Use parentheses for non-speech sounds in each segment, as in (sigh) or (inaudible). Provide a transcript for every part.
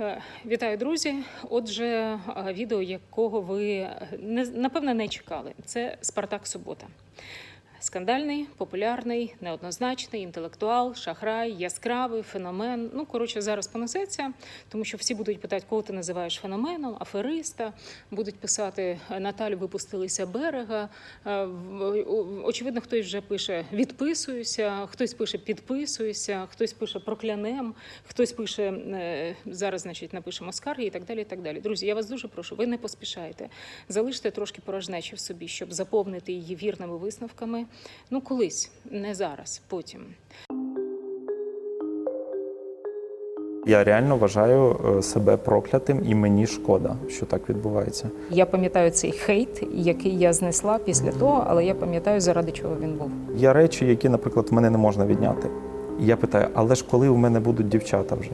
Е, Вітаю, друзі. Отже, е, відео, якого ви не напевне не чекали, це Спартак Субота. Скандальний, популярний, неоднозначний, інтелектуал, шахрай, яскравий феномен. Ну, коротше, зараз понесеться, тому що всі будуть питати, кого ти називаєш феноменом, афериста. Будуть писати Наталю, випустилися берега. Е, Очевидно, хтось вже пише відписуюся, хтось пише підписуюся, хтось пише проклянем, хтось пише е, зараз, значить, напишемо скарги і так далі. І так далі. Друзі, я вас дуже прошу, ви не поспішайте. Залиште трошки порожнечі в собі, щоб заповнити її вірними висновками. Ну, колись, не зараз, потім. Я реально вважаю е, себе проклятим, і мені шкода, що так відбувається. Я пам'ятаю цей хейт, який я знесла після того, але я пам'ятаю, заради чого він був. Є речі, які, наприклад, мене не можна відняти. І я питаю, але ж коли у мене будуть дівчата вже?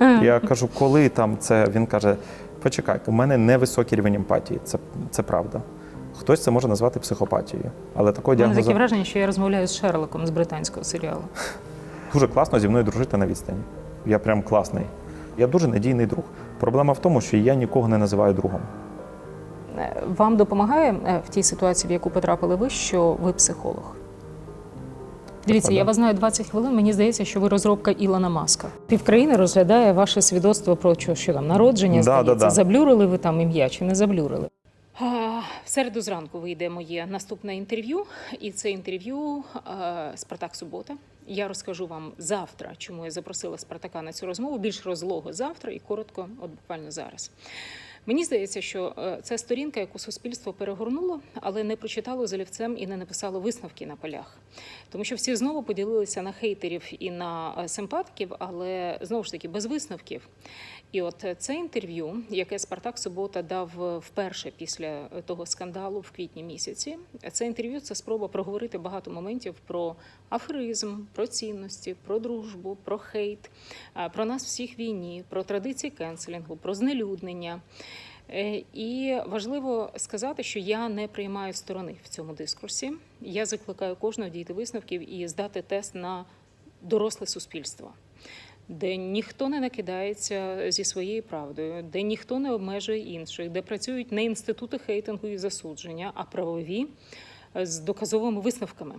(laughs) Я кажу, коли там це. Він каже: почекай, у мене невисокий рівень емпатії. Це, це правда. Хтось це може назвати психопатією, але такого У таке враження, що я розмовляю з Шерлоком з британського серіалу. (laughs) дуже класно зі мною дружити на відстані. Я прям класний. Я дуже надійний друг. Проблема в тому, що я нікого не називаю другом. Е, Вам допомагає е, в тій ситуації, в яку потрапили ви, що ви психолог? Дивіться, я вас знаю 20 хвилин. Мені здається, що ви розробка Ілона Маска. Півкраїни розглядає ваше свідоцтво про що, що там народження. Да, здається. да, да. Заблюрили ви там ім'я чи не заблюрили? В середу зранку вийде моє наступне інтерв'ю, і це інтерв'ю Спартак Субота. Я розкажу вам завтра, чому я запросила Спартака на цю розмову. Більш розлого завтра і коротко, от буквально зараз. Мені здається, що е, це сторінка, яку суспільство перегорнуло, але не прочитало за олівцем і не написало висновки на полях. Тому що всі знову поділилися на хейтерів і на е, симпатиків, але знову ж таки без висновків. І от е, це інтерв'ю, яке Спартак Субота дав вперше після того скандалу в квітні місяці. Це інтерв'ю це спроба проговорити багато моментів про аферизм, про цінності, про дружбу, про хейт, про нас всіх війні, про традиції кенселінгу, про знелюднення. Е, І важливо сказати, що я не приймаю сторони в цьому дискурсі. Я закликаю кожного дійти висновків і здати тест на доросле суспільство, де ніхто не накидається зі своєю правдою, де ніхто не обмежує інших, де працюють не інститути хейтингу і засудження, а правові е, з доказовими висновками.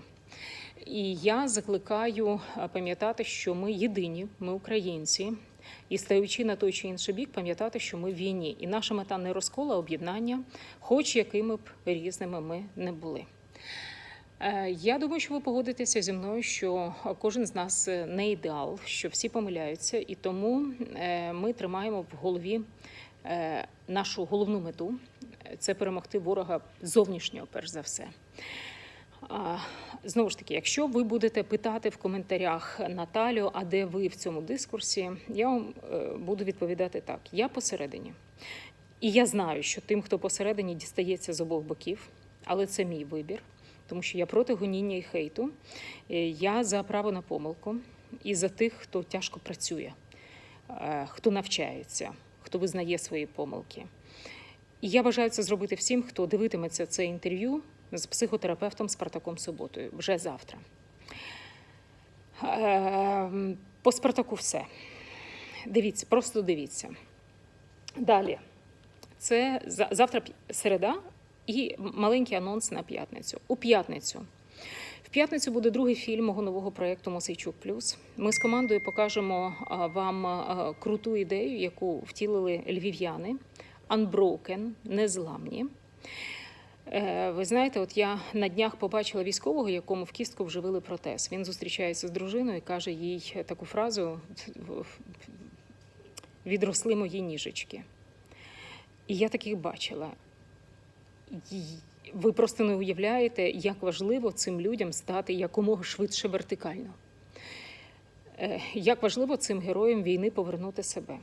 І я закликаю е, пам'ятати, що ми єдині, ми українці, і стаючи на той чи інший бік, пам'ятати, що ми в війні, і наша мета не розкола, а об'єднання, хоч якими б різними ми не були. Е, Я думаю, що ви погодитеся зі мною, що кожен з нас не ідеал, що всі помиляються, і тому е, ми тримаємо в голові е, нашу головну мету це перемогти ворога зовнішнього, перш за все. Знову ж таки, якщо ви будете питати в коментарях Наталю, а де ви в цьому дискурсі, я вам е, буду відповідати так: я посередині. І я знаю, що тим, хто посередині, дістається з обох боків, але це мій вибір, тому що я проти гоніння і хейту. Е, Я за право на помилку і за тих, хто тяжко працює, е, хто навчається, хто визнає свої помилки. І я бажаю це зробити всім, хто дивитиметься це інтерв'ю з психотерапевтом Спартаком Суботою вже завтра. Ем, По Спартаку все. Дивіться, просто дивіться. Далі. Це завтра середа і маленький анонс на п'ятницю. У п'ятницю. В п'ятницю буде другий фільм мого нового проєкту Мосейчук Плюс. Ми з командою покажемо вам круту ідею, яку втілили львів'яни. Unbroken, незламні. Е, Ви знаєте, от я на днях побачила військового, якому в кістку вживили протез. Він зустрічається з дружиною і каже їй таку фразу: відросли мої ніжечки. І я таких бачила. Ви просто не уявляєте, як важливо цим людям стати якомога швидше вертикально. Е, Як важливо цим героям війни повернути себе.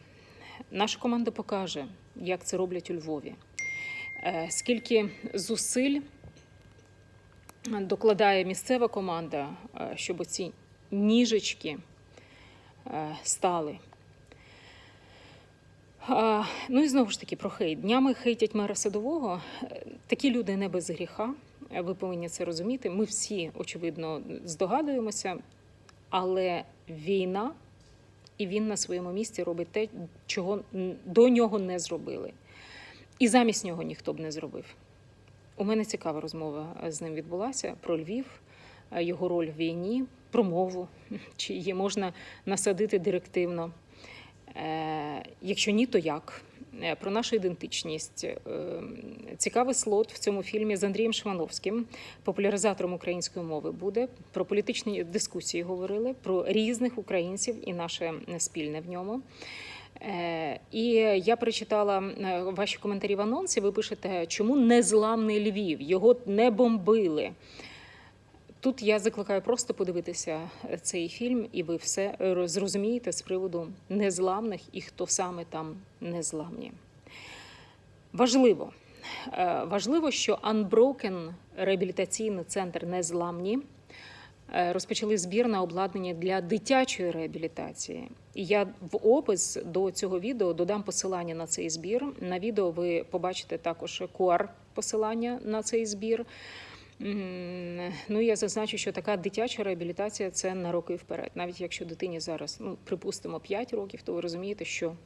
Наша команда покаже, як це роблять у Львові. Е, Скільки зусиль докладає місцева команда, е, щоб ці ніжечки е, стали. Ну і знову ж таки про хейт. Днями хейтять мера садового. Такі люди не без гріха. Ви повинні це розуміти. Ми всі, очевидно, здогадуємося, але війна і він на своєму місці робить те, чого до нього не зробили. І замість нього ніхто б не зробив. У мене цікава розмова з ним відбулася про Львів, е, його роль в війні, про мову, (laughs) чи її можна насадити директивно. Е, Якщо ні, то як? Е, Про нашу ідентичність. Е, Цікавий слот в цьому фільмі з Андрієм Швановським, популяризатором української мови буде. Про політичні дискусії говорили, про різних українців і наше спільне в ньому. Е, І я прочитала е, ваші коментарі в анонсі. Ви пишете, чому незламний Львів? Його не бомбили. Тут я закликаю просто подивитися цей фільм, і ви все е, зрозумієте з приводу незламних і хто саме там незламні. Важливо. Е, Важливо, що Unbroken реабілітаційний центр незламні е, розпочали збір на обладнання для дитячої реабілітації. І я в опис до цього відео додам посилання на цей збір. На відео ви побачите також QR-посилання на цей збір. Ну, я зазначу, що така дитяча реабілітація це на роки вперед. Навіть якщо дитині зараз, ну припустимо, 5 років, то ви розумієте, що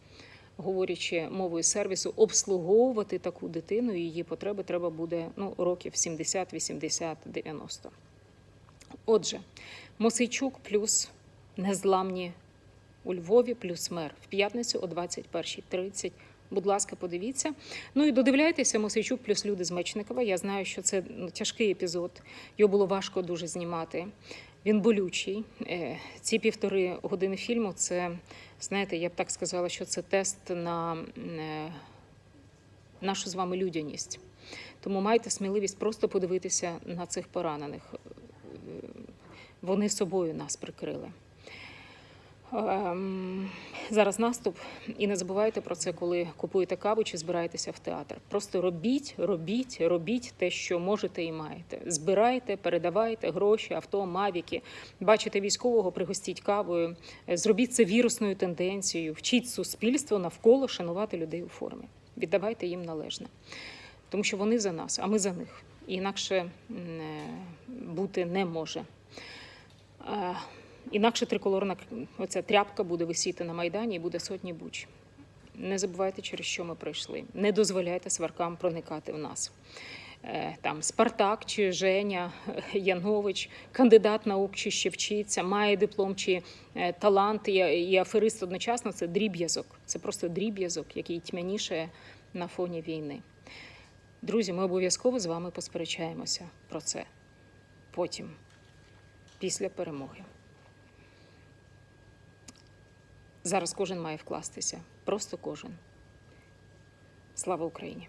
говорячи мовою сервісу, обслуговувати таку дитину її потреби треба буде ну, років 70, 80, 90. Отже, Мосейчук плюс незламні у Львові плюс мер в п'ятницю о 21.30. Будь ласка, подивіться. Ну і додивляйтеся Мосейчук плюс люди з Мечникова. Я знаю, що це тяжкий епізод. Його було важко дуже знімати. Він болючий. Е, Ці півтори години фільму це, знаєте, я б так сказала, що це тест на е, нашу з вами людяність. Тому майте сміливість просто подивитися на цих поранених. Вони собою нас прикрили. Ем, Зараз наступ, і не забувайте про це, коли купуєте каву чи збираєтеся в театр. Просто робіть, робіть, робіть те, що можете і маєте. Збирайте, передавайте гроші, авто, мавіки. Бачите військового, пригостіть кавою. Е, Зробіть це вірусною тенденцією. Вчіть суспільство навколо шанувати людей у формі. Віддавайте їм належне, тому що вони за нас, а ми за них. І інакше е, бути не може. Е, Інакше триколорна оця тряпка буде висіти на майдані і буде сотні буч. Не забувайте, через що ми прийшли. Не дозволяйте сваркам проникати в нас. Е, Там Спартак чи Женя е, Янович, кандидат наук чи ще вчиться, має диплом чи талант і, аферист одночасно це дріб'язок. Це просто дріб'язок, який тьмянішає на фоні війни. Друзі, ми обов'язково з вами посперечаємося про це потім, після перемоги. Зараз кожен має вкластися. Просто кожен. Слава Україні!